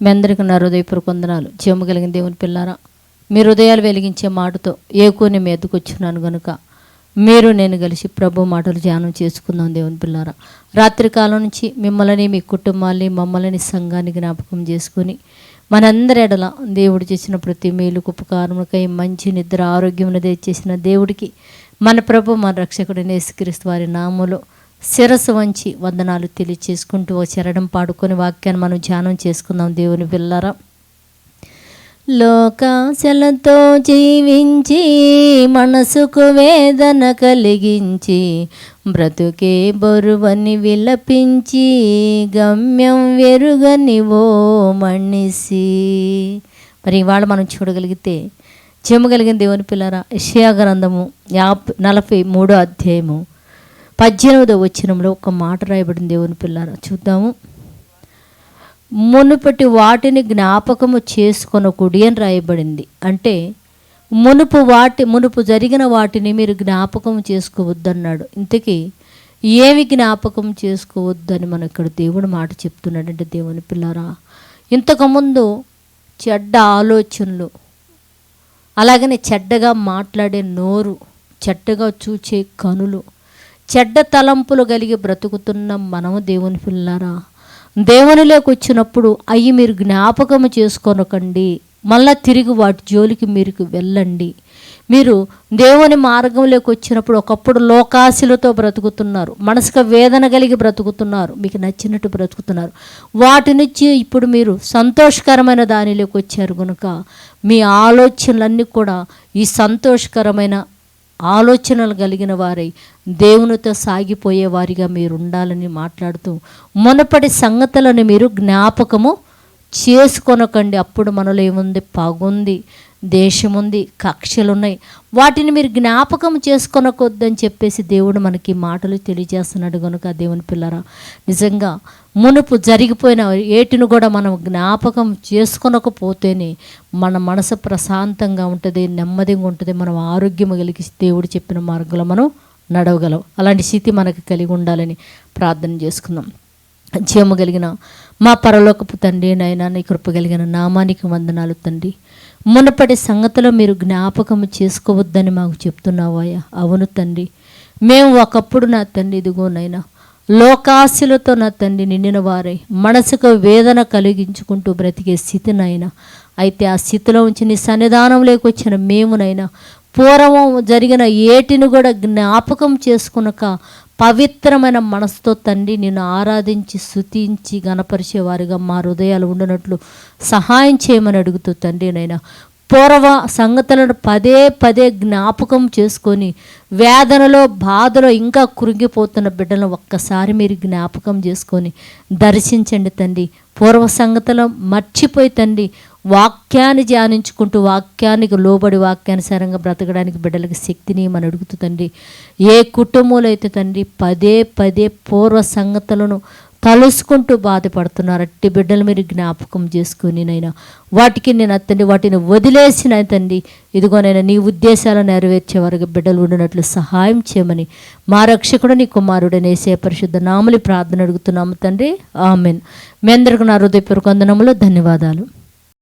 మీ అందరికీ నా హృదయపూర్వక వందనాలు. జీవము కలిగిన దేవుని పిల్లారా మీ హృదయాలు వెలిగించే మాటతో ఏకోని మీ ఎద్దుకొచ్చున్నాను గనుక మీరు నేను కలిసి ప్రభు మాటలు ధ్యానం చేసుకుందాం దేవుని పిల్లారా. రాత్రి కాలం నుంచి మిమ్మల్ని మీ కుటుంబాన్ని మమ్మల్ని సంఘాన్ని జ్ఞాపకం చేసుకుని మనందరి ఎడల దేవుడు చేసిన ప్రతి మేలు ఉపకారములకై మంచి నిద్ర ఆరోగ్యములు తెచ్చేసిన దేవుడికి మన ప్రభు మన రక్షకుడు నేసుక్రీస్తు వారి నామలో శిరస్సు వంచి వందనాలు తెలియచేసుకుంటూ ఒక చరణం పాడుకొని వాక్యాన్ని మనం ధ్యానం చేసుకుందాం. దేవుని పిల్లరా లోకాశలతో జీవించి మనసుకు వేదన కలిగించి బ్రతుకే బరువని విలపించి గమ్యం వెరుగని ఓ మణిసి మరి ఇవాళ మనం చూడగలిగితే చెమ్మగలిగిన దేవుని పిల్లరా యషయా గ్రంథము యాప్ నలభై మూడో అధ్యాయము పద్దెనిమిదో వచనంలో ఒక మాట రాయబడింది దేవుని పిల్లలు చూద్దాము. మునుపటి వాటిని జ్ఞాపకము చేసుకొనకుడి అని రాయబడింది. అంటే మునుపు వాటి మునుపు జరిగిన వాటిని మీరు జ్ఞాపకం చేసుకోవద్దన్నాడు. ఇంతకీ ఏమి జ్ఞాపకం చేసుకోవద్దని మన ఇక్కడ దేవుడు మాట చెప్తున్నాడంటే దేవుని పిల్లరా ఇంతకుముందు చెడ్డ ఆలోచనలు అలాగనే చెడ్డగా మాట్లాడే నోరు చెడ్డగా చూచే కనులు చెడ్డ తలంపులు కలిగి బ్రతుకుతున్న మనము దేవుని పిల్లారా. దేవునిలోకి వచ్చినప్పుడు అవి మీరు జ్ఞాపకం చేసుకొనకండి. మళ్ళా తిరిగి వాటి జోలికి మీరు వెళ్ళండి. మీరు దేవుని మార్గంలోకి వచ్చినప్పుడు ఒకప్పుడు లోకాశలతో బ్రతుకుతున్నారు. మనసుకు వేదన కలిగి బ్రతుకుతున్నారు. మీకు నచ్చినట్టు బ్రతుకుతున్నారు. వాటి నుంచి ఇప్పుడు మీరు సంతోషకరమైన దానిలోకి వచ్చారు కనుక మీ ఆలోచనలన్నీ కూడా ఈ సంతోషకరమైన ఆలోచనలు కలిగిన వారై దేవునితో సాగిపోయే వారిగా మీరు ఉండాలని మాట్లాడుతూ మునపటి సంగతులను మీరు జ్ఞాపకము చేసుకొనకండి. అప్పుడు మనలో ఏముంది? పగుంది. దేశముంది. కక్షలు ఉన్నాయి వాటిని మీరు జ్ఞాపకం చేసుకొనకొద్దని చెప్పేసి దేవుడు మనకి మాటలు తెలియజేస్తున్నాడు కనుక దేవుని పిల్లరా. నిజంగా మునుపు జరిగిపోయిన ఏటిని కూడా మనం జ్ఞాపకం చేసుకొనకపోతేనే మన మనసు ప్రశాంతంగా ఉంటుంది నెమ్మదిగా ఉంటుంది మనం ఆరోగ్యం కలిగి దేవుడు చెప్పిన మార్గంలో మనం నడవగలం. అలాంటి స్థితి మనకు కలిగి ఉండాలని ప్రార్థన చేసుకుందాం. జీవము కలిగిన మా పరలోకపు తండ్రి నాయన నీ కృప కలిగిన నామానికి వందనాలు తండ్రి. మునపటి సంగతిలో మీరు జ్ఞాపకం చేసుకోవద్దని మాకు చెప్తున్నావాయా అవును తండ్రి. మేము ఒకప్పుడు నా తండ్రి ఇదిగోనైనా లోకాశులతో నా తండ్రి నిండిన వారై మనసుకు వేదన కలిగించుకుంటూ బ్రతికే స్థితినైనా అయితే ఆ స్థితిలో ఉంచి నీ సన్నిధానంలోకి వచ్చిన మేమునైనా పూర్వం జరిగిన ఏటిని కూడా జ్ఞాపకం చేసుకునక పవిత్రమైన మనసుతో తండ్రి నిన్ను ఆరాధించి స్తుతించి గణపరిచేవారిగా మా హృదయాలు ఉండనట్లు సహాయం చేయమని అడుగుతూ తండ్రి నైనా పూర్వ సంగతులను పదే పదే జ్ఞాపకం చేసుకొని వేదనలో బాధలో ఇంకా కురిగిపోతున్న బిడ్డలను ఒక్కసారి మీరు జ్ఞాపకం చేసుకొని దర్శించండి తండ్రి. పూర్వ సంగతులు మర్చిపోయి తండ్రి వాక్యాన్ని ధ్యానించుకుంటూ వాక్యానికి లోబడి వాక్యానుసారంగా బ్రతకడానికి బిడ్డలకి శక్తిని మనం అడుగుతూ తండ్రి? ఏ కుటుంబంలో అయితే తండ్రి పదే పదే పూర్వ సంగతులను తలుసుకుంటూ బాధపడుతున్నారు అట్టి బిడ్డలు మీరు జ్ఞాపకం చేసుకుని నైనా వాటికి నేను అత్తండి వాటిని వదిలేసిన తండ్రి ఇదిగోనైనా నీ ఉద్దేశాలను నెరవేర్చే వరకు బిడ్డలు ఉండినట్లు సహాయం చేయమని మా రక్షకుడు నీ కుమారుడనేసే పరిశుద్ధ నామలి ప్రార్థన అడుగుతున్నాము తండ్రి. ఆమెన్. మీ అందరికీ నా హృదయపూర్వక వందనములు ధన్యవాదాలు.